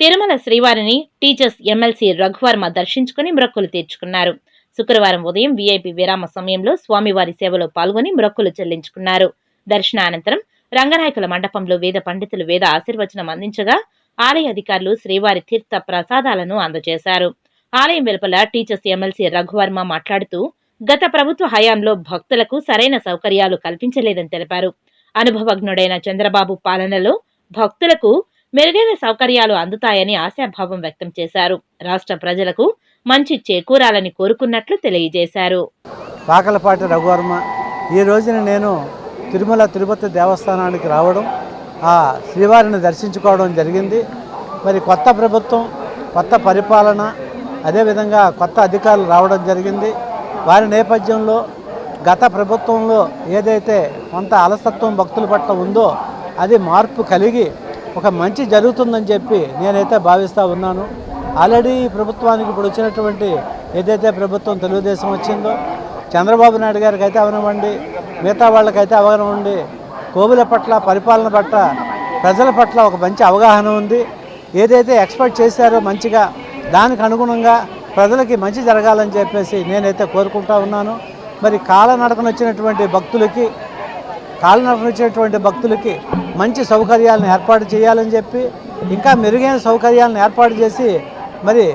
తిరుమల శ్రీవారిని teachers MLC Raghu Varma దర్శించుకుని మ్రొక్కులు తీర్చుకున్నారు. శుక్రవారం ఉదయం వీఐపీ విరామ సమయంలో స్వామివారి సేవలో పాల్గొని మ్రొక్కులు చెల్లించుకున్నారు. దర్శనానంతరం రంగనాయకుల మండపంలో వేద పండితులు వేద ఆశీర్వచనం అందించగా ఆలయ అధికారులు శ్రీవారి తీర్థ ప్రసాదాలను అందజేశారు. ఆలయం వెలుపల టీచర్స్ ఎమ్మెల్సీ రఘువర్మ మాట్లాడుతూ గత ప్రభుత్వ హయాంలో భక్తులకు సరైన సౌకర్యాలు కల్పించలేదని తెలిపారు. అనుభవజ్ఞుడైన చంద్రబాబు పాలనలో భక్తులకు మెరుగైన సౌకర్యాలు అందుతాయని ఆశాభావం వ్యక్తం చేశారు. రాష్ట్ర ప్రజలకు మంచి చేకూరాలని కోరుకున్నట్లు తెలియజేశారు. కాకలపాటి రఘువర్మ ఈ రోజున నేను తిరుమల తిరుపతి దేవస్థానానికి రావడం ఆ శ్రీవారిని దర్శించుకోవడం జరిగింది. మరి కొత్త ప్రభుత్వం కొత్త పరిపాలన అదేవిధంగా కొత్త అధికారులు రావడం జరిగింది. వారి నేపథ్యంలో గత ప్రభుత్వంలో ఏదైతే కొంత అలసత్వం భక్తుల పట్ల ఉందో అది మార్పు కలిగి ఒక మంచి జరుగుతుందని చెప్పి నేనైతే భావిస్తూ ఉన్నాను. ఆల్రెడీ ప్రభుత్వానికి ఇప్పుడు వచ్చినటువంటి ఏదైతే ప్రభుత్వం తెలుగుదేశం వచ్చిందో చంద్రబాబు నాయుడు గారికి అయితే అవనివ్వండి మిగతా వాళ్ళకైతే అవగాహన కోవిల పట్ల పరిపాలన పట్ల ప్రజల పట్ల ఒక మంచి అవగాహన ఉంది. ఏదైతే ఎక్స్పెక్ట్ చేశారో మంచిగా దానికి అనుగుణంగా ప్రజలకి మంచి జరగాలని చెప్పేసి నేనైతే కోరుకుంటా ఉన్నాను. మరి కాలనడకన వచ్చినటువంటి భక్తులకి కాలినడకన వచ్చినటువంటి భక్తులకి మంచి సౌకర్యాలను ఏర్పాటు చేయాలని చెప్పి ఇంకా మెరుగైన సౌకర్యాలను ఏర్పాటు చేసి మరి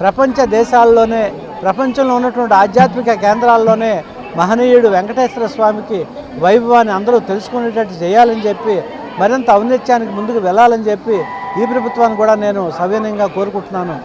ప్రపంచ దేశాల్లోనే ప్రపంచంలో ఉన్నటువంటి ఆధ్యాత్మిక కేంద్రాల్లోనే మహనీయుడు వెంకటేశ్వర స్వామికి వైభవాన్ని అందరూ తెలుసుకునేటట్టు చేయాలని చెప్పి మరింత ఔన్నత్యానికి ముందుకు వెళ్ళాలని చెప్పి ఈ ప్రభుత్వాన్ని కూడా నేను సవినయంగా కోరుకుంటున్నాను.